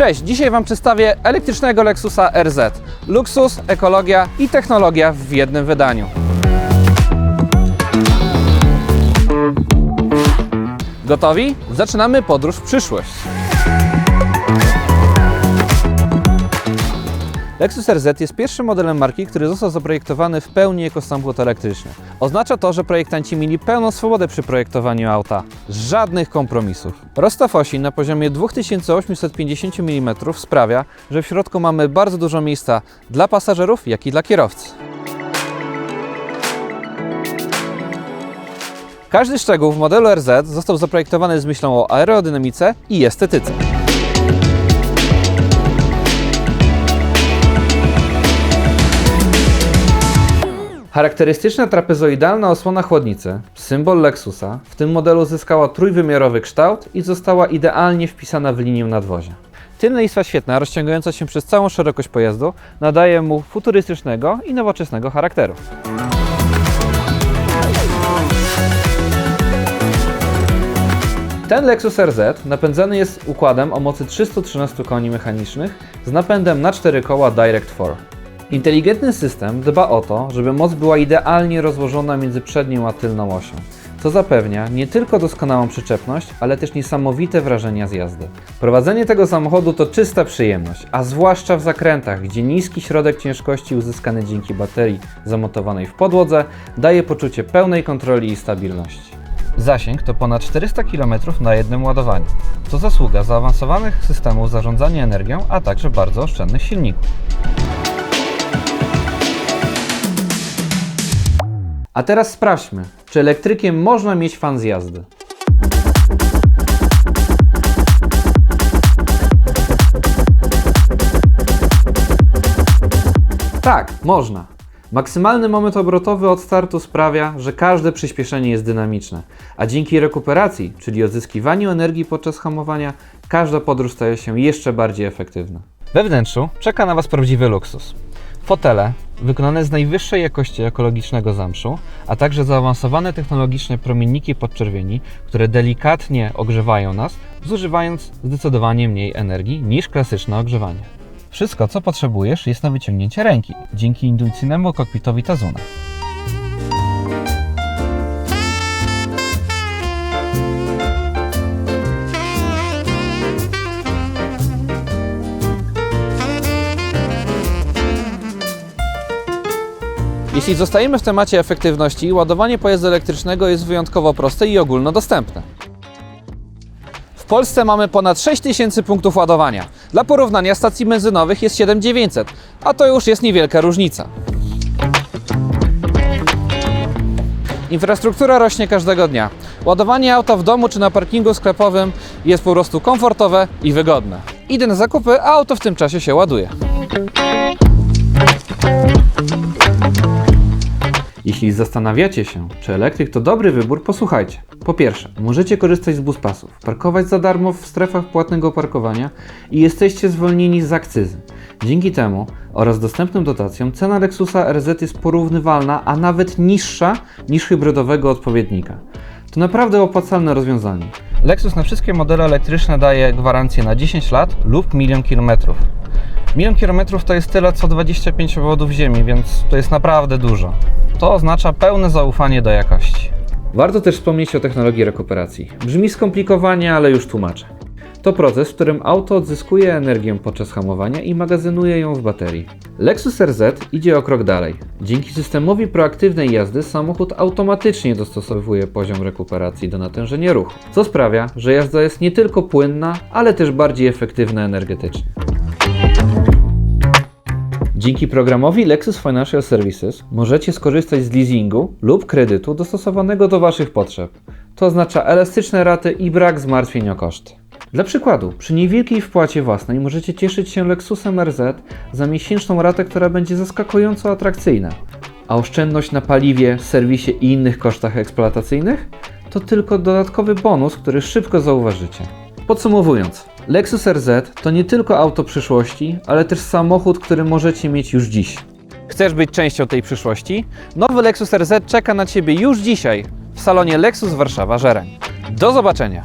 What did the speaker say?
Cześć, dzisiaj Wam przedstawię elektrycznego Lexusa RZ. Luksus, ekologia i technologia w jednym wydaniu. Gotowi? Zaczynamy podróż w przyszłość. Lexus RZ jest pierwszym modelem marki, który został zaprojektowany w pełni jako samochód elektryczny. Oznacza to, że projektanci mieli pełną swobodę przy projektowaniu auta. Żadnych kompromisów. Rozstaw osi na poziomie 2850 mm sprawia, że w środku mamy bardzo dużo miejsca dla pasażerów, jak i dla kierowcy. Każdy szczegół w modelu RZ został zaprojektowany z myślą o aerodynamice i estetyce. Charakterystyczna trapezoidalna osłona chłodnicy, symbol Lexusa, w tym modelu zyskała trójwymiarowy kształt i została idealnie wpisana w linię nadwozia. Tylna świetna, rozciągająca się przez całą szerokość pojazdu, nadaje mu futurystycznego i nowoczesnego charakteru. Ten Lexus RZ napędzany jest układem o mocy 313 koni mechanicznych z napędem na 4 koła Direct 4. Inteligentny system dba o to, żeby moc była idealnie rozłożona między przednią a tylną osią, co zapewnia nie tylko doskonałą przyczepność, ale też niesamowite wrażenia z jazdy. Prowadzenie tego samochodu to czysta przyjemność, a zwłaszcza w zakrętach, gdzie niski środek ciężkości uzyskany dzięki baterii zamontowanej w podłodze daje poczucie pełnej kontroli i stabilności. Zasięg to ponad 400 km na jednym ładowaniu. To zasługa zaawansowanych systemów zarządzania energią, a także bardzo oszczędnych silników. A teraz sprawdźmy, czy elektrykiem można mieć fan z jazdy. Tak, można. Maksymalny moment obrotowy od startu sprawia, że każde przyspieszenie jest dynamiczne, a dzięki rekuperacji, czyli odzyskiwaniu energii podczas hamowania, każda podróż staje się jeszcze bardziej efektywna. We wnętrzu czeka na Was prawdziwy luksus. Fotele wykonane z najwyższej jakości ekologicznego zamszu, a także zaawansowane technologiczne promienniki podczerwieni, które delikatnie ogrzewają nas, zużywając zdecydowanie mniej energii niż klasyczne ogrzewanie. Wszystko, co potrzebujesz, jest na wyciągnięcie ręki, dzięki intuicyjnemu kokpitowi Tazuna. Jeśli zostajemy w temacie efektywności, ładowanie pojazdu elektrycznego jest wyjątkowo proste i ogólnodostępne. W Polsce mamy ponad 6000 punktów ładowania. Dla porównania stacji benzynowych jest 7900, a to już jest niewielka różnica. Infrastruktura rośnie każdego dnia. Ładowanie auta w domu czy na parkingu sklepowym jest po prostu komfortowe i wygodne. Idę na zakupy, a auto w tym czasie się ładuje. Jeśli zastanawiacie się, czy elektryk to dobry wybór, posłuchajcie. Po pierwsze, możecie korzystać z buspasów, parkować za darmo w strefach płatnego parkowania i jesteście zwolnieni z akcyzy. Dzięki temu oraz dostępnym dotacjom cena Lexusa RZ jest porównywalna, a nawet niższa niż hybrydowego odpowiednika. To naprawdę opłacalne rozwiązanie. Lexus na wszystkie modele elektryczne daje gwarancję na 10 lat lub milion kilometrów. Milion kilometrów to jest tyle co 25 obwodów Ziemi, więc to jest naprawdę dużo. To oznacza pełne zaufanie do jakości. Warto też wspomnieć o technologii rekuperacji. Brzmi skomplikowanie, ale już tłumaczę. To proces, w którym auto odzyskuje energię podczas hamowania i magazynuje ją w baterii. Lexus RZ idzie o krok dalej. Dzięki systemowi proaktywnej jazdy samochód automatycznie dostosowuje poziom rekuperacji do natężenia ruchu, co sprawia, że jazda jest nie tylko płynna, ale też bardziej efektywna energetycznie. Dzięki programowi Lexus Financial Services możecie skorzystać z leasingu lub kredytu dostosowanego do Waszych potrzeb. To oznacza elastyczne raty i brak zmartwień o koszty. Dla przykładu, przy niewielkiej wpłacie własnej możecie cieszyć się Lexusem RZ za miesięczną ratę, która będzie zaskakująco atrakcyjna. A oszczędność na paliwie, serwisie i innych kosztach eksploatacyjnych? To tylko dodatkowy bonus, który szybko zauważycie. Podsumowując, Lexus RZ to nie tylko auto przyszłości, ale też samochód, który możecie mieć już dziś. Chcesz być częścią tej przyszłości? Nowy Lexus RZ czeka na Ciebie już dzisiaj w salonie Lexus Warszawa Żereń. Do zobaczenia!